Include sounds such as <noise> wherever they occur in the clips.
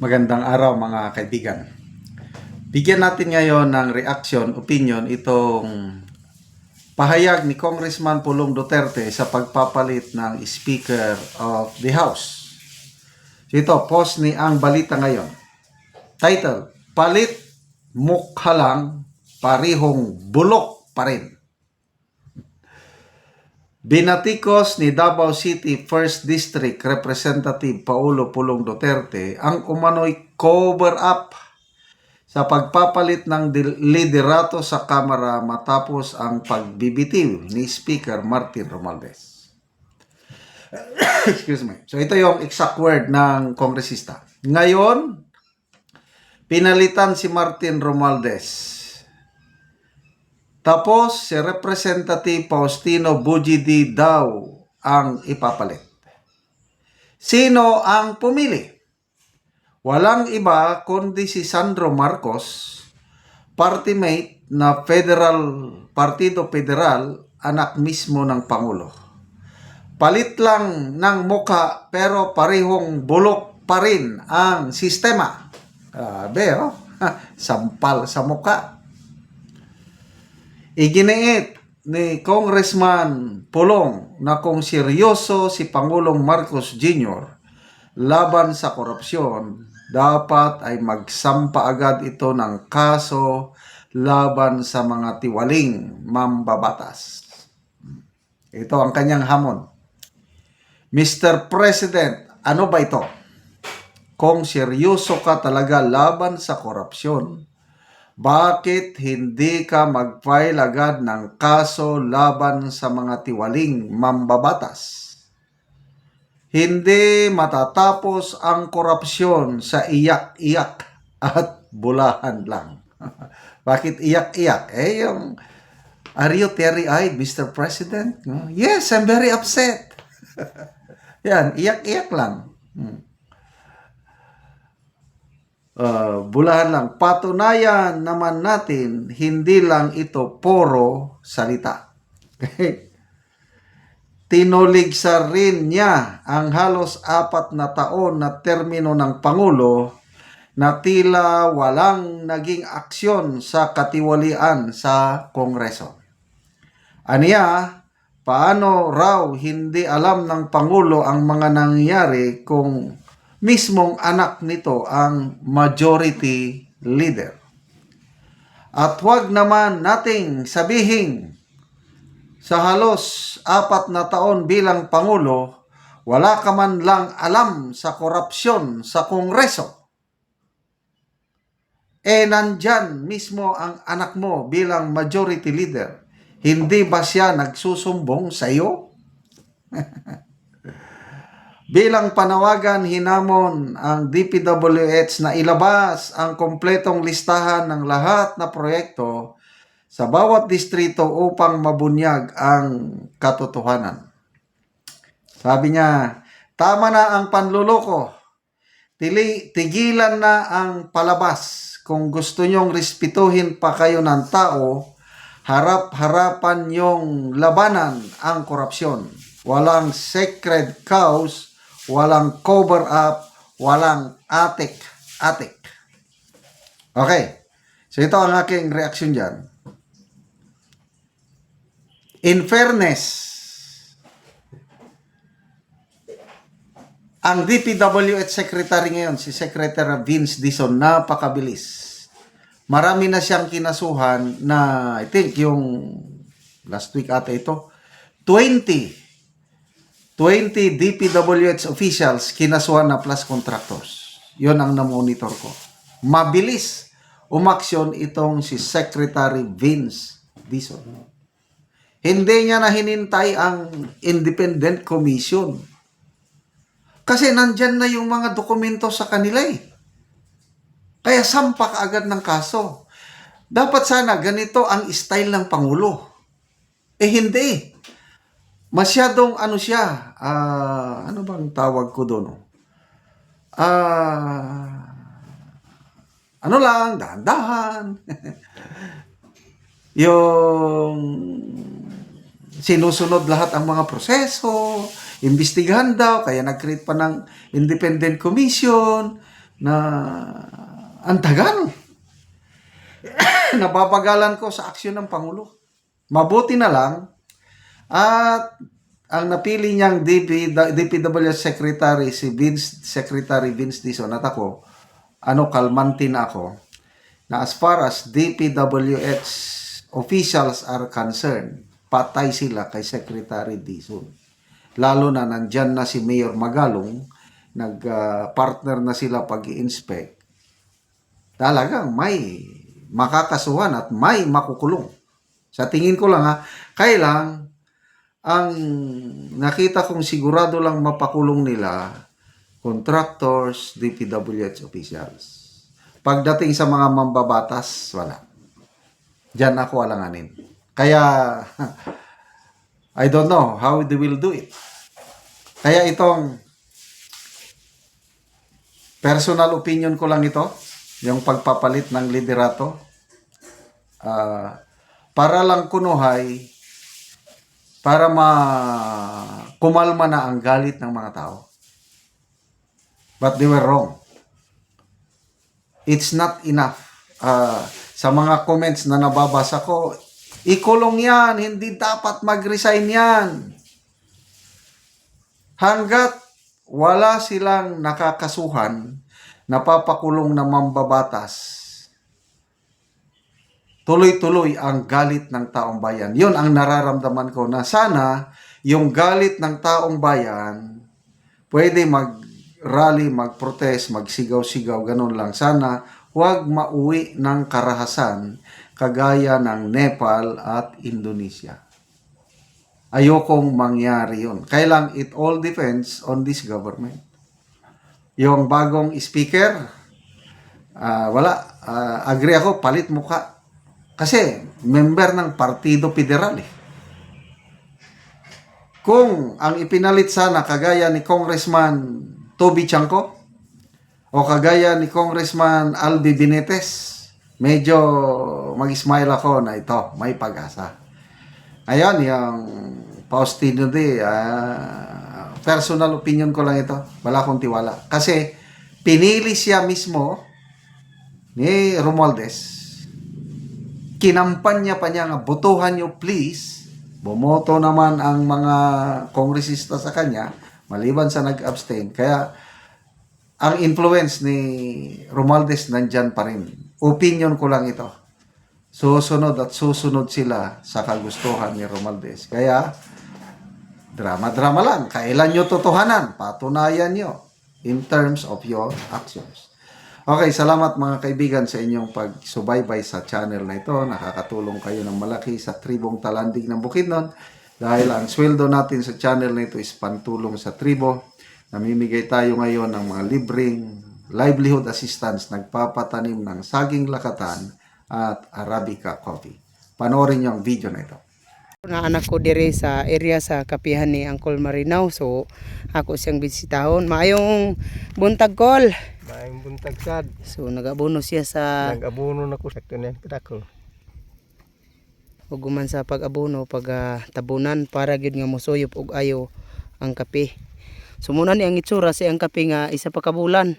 Magandang araw mga kaibigan. Bigyan natin ngayon ng reaction, opinion itong pahayag ni Congressman Pulong Duterte sa pagpapalit ng Speaker of the House. So ito, post ni Ang Balita ngayon. Title, Palit Mukha Lang, Parihong Bulok pa rin. Binatikos ni Davao City 1st District Representative Paulo Pulong Duterte ang umano'y cover up sa pagpapalit ng liderato sa Kamara matapos ang pagbibitiw ni Speaker Martin Romualdez. <coughs> Excuse me. So ito yung exact word ng kongresista. Ngayon, pinalitan si Martin Romualdez tapos, si Representative Faustino Bujidi daw ang ipapalit. Sino ang pumili? Walang iba kundi si Sandro Marcos, party mate na Federal Partido Federal, anak mismo ng Pangulo. Palit lang ng muka pero parehong bulok pa rin ang sistema. Grabe, oh. <laughs> Sampal sa muka. Iginiit ni Congressman Pulong na kung seryoso si Pangulong Marcos Jr. laban sa korupsyon, dapat ay magsampa agad ito ng kaso laban sa mga tiwaling mambabatas. Ito ang kanyang hamon. Mr. President, ano ba ito? Kung seryoso ka talaga laban sa korupsyon, bakit hindi ka mag-file agad ng kaso laban sa mga tiwaling mambabatas? Hindi matatapos ang korupsyon sa iyak-iyak at bulahan lang. <laughs> Bakit iyak-iyak? Eh, yung, are you teary-eyed, Mr. President? Yes, I'm very upset. <laughs> Yan, iyak-iyak lang. Hmm. Uh, bulahan lang. Patunayan naman natin, hindi lang ito poro salita. <laughs> Tinuligsa rin niya ang halos apat na taon na termino ng Pangulo na tila walang naging aksyon sa katiwalian sa Kongreso. Aniya, paano raw hindi alam ng Pangulo ang mga nangyayari kung mismong anak nito ang majority leader. At huwag naman nating sabihin sa halos apat na taon bilang Pangulo, wala ka man lang alam sa korupsyon sa Kongreso. Eh nandyan mismo ang anak mo bilang majority leader. Hindi ba siya nagsusumbong sa iyo? <laughs> Bilang panawagan, hinamon ang DPWH na ilabas ang kompletong listahan ng lahat na proyekto sa bawat distrito upang mabunyag ang katotohanan. Sabi niya, tama na ang panluloko. Tili, tigilan na ang palabas. Kung gusto nyong respetuhin pa kayo ng tao, harap-harapan nyong labanan ang korupsyon. Walang sacred cows walang cover up, walang atik, atik. Okay. So ito ang aking reaction dyan. In fairness, ang DPWH Secretary ngayon, si Secretary Vince Dison, napakabilis. Marami na siyang kinasuhan na, I think, yung last week ata ito, 20 20 DPWH officials kinasuhan na plus contractors. Yon ang na-monitor ko. Mabilis umaksyon itong si Secretary Vince Dison. Hindi niya na hinintay ang independent commission. Kasi nandyan na yung mga dokumento sa kanila eh. Kaya sampak agad ng kaso. Dapat sana ganito ang style ng Pangulo. Eh hindi masyadong ano siya, uh, ano bang tawag ko doon? Ah, uh, ano lang, dahan-dahan. <laughs> yung sinusunod lahat ang mga proseso, imbestigahan daw, kaya nag-create pa ng independent commission, na ang tagal. <coughs> Napapagalan ko sa aksyon ng Pangulo. Mabuti na lang at ang napili niyang DP, DPWH Secretary, si Vince, Secretary Vince Dizon at ako, ano, kalmante na ako, na as far as DPWH officials are concerned, patay sila kay Secretary Dizon. Lalo na nandyan na si Mayor Magalong, nag-partner na sila pag-inspect. Talagang may makakasuhan at may makukulong. Sa tingin ko lang ha, kailang ang nakita kong sigurado lang mapakulong nila, contractors, DPWH officials. Pagdating sa mga mambabatas, wala. Diyan ako alanganin. Kaya, <laughs> I don't know how they will do it. Kaya itong personal opinion ko lang ito, yung pagpapalit ng liderato, ah, para lang kunuhay, para ma kumalma na ang galit ng mga tao. But they were wrong. It's not enough. Ah, sa mga comments na nababasa ko, ikulong yan, hindi dapat mag-resign yan. Hanggat wala silang nakakasuhan, napapakulong na mambabatas, tuloy-tuloy ang galit ng taong bayan. Yun ang nararamdaman ko na sana yung galit ng taong bayan pwede mag-rally, mag-protest, magsigaw-sigaw, ganun lang. Sana huwag mauwi ng karahasan kagaya ng Nepal at Indonesia. Ayokong mangyari yun. Kailang it all depends on this government. Yung bagong speaker, ah, wala. Ah, agree ako, palit mukha. Kasi member ng Partido Federal eh. Kung ang ipinalit sana kagaya ni Congressman Toby Chanco o kagaya ni Congressman Albi Benitez, medyo mag-smile ako na ito, may pag-asa. Ayan, yung Faustino de, ah, personal opinion ko lang ito. Wala akong tiwala. Kasi pinili siya mismo ni Romualdez kinampanya pa niya nga, botohan niyo please. Bumoto naman ang mga kongresista sa kanya, maliban sa nag-abstain. Kaya, ang influence ni Romualdez nandyan pa rin. Opinion ko lang ito. Susunod at susunod sila sa kagustuhan ni Romualdez. Kaya, drama-drama lang. Kailan nyo totohanan? Patunayan nyo in terms of your actions. Okay, salamat mga kaibigan sa inyong pagsubaybay sa channel na ito. Nakakatulong kayo ng malaki sa tribong talandig ng Bukidnon dahil ang sweldo natin sa channel na ito is pantulong sa tribo. Namimigay tayo ngayon ng mga libreng livelihood assistance nagpapatanim ng saging lakatan at Arabica coffee. Panoorin niyo ang video na ito. na anak ko dire sa area sa kapihan ni Uncle Marinaw so ako siyang bisitahon maayong buntag kol Maayong buntag sad. so nagabono siya sa Nag-abono na ko sa tunan kadako. uguman sa pag-abono pag ah, tabunan para gyud nga mosuyop og ayo ang kape so muna ni ang itsura si ang kape nga isa pa ka bulan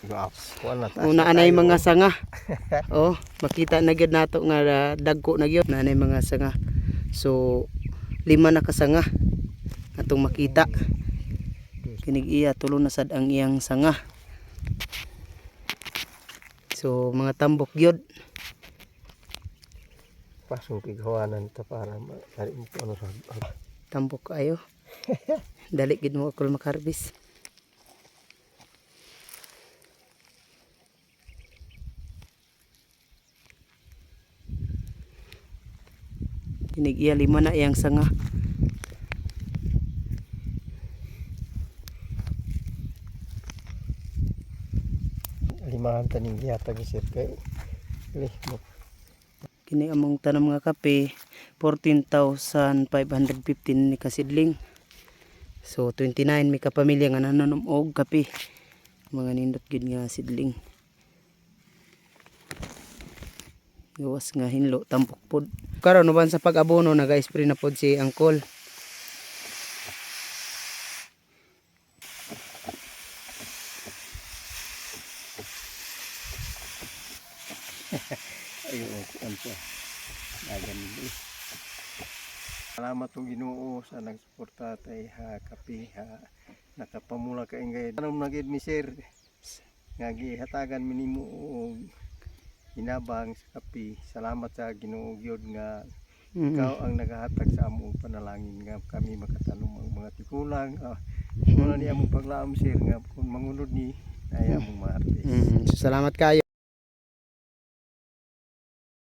Gaps. Kuan na ta. una anay mga sanga <laughs> oh makita na gyud nato nga ah, dagko na gyud na anay mga sanga so lima na kasanga atong makita kinig iya tulo na sad ang iyang sanga so mga tambok gyud Pasong kigawanan ta para mari mo ano sa tambok ayo. <laughs> Dali gid mo ako makarbis kinig iya lima na iyang sanga taning yata gisir kay. Mo. kini among tanam nga kape 14,515 ni kasidling so 29 mi ka pamilya nga nananom og kape mga nindot gid nga sidling gawas nga hinlo tampok pod karon uban sa pag-abono naga-spray na pod si angkol Ayun, ano po. Naganin eh. Salamat o Ginoo sa nagsuporta tay ha kapi ha nakapamula ka ingay. Anong nagid mi sir nga gihatagan mi nimo og hinabang sa kapi. Salamat sa Ginoo gyud nga Mm. ikaw ang nagahatag sa among panalangin nga kami makatanong ang mga tikulang. Uh, Muna ni among paglaom sir nga kung mangunod ni ay among maarte. Mm. So, salamat kayo.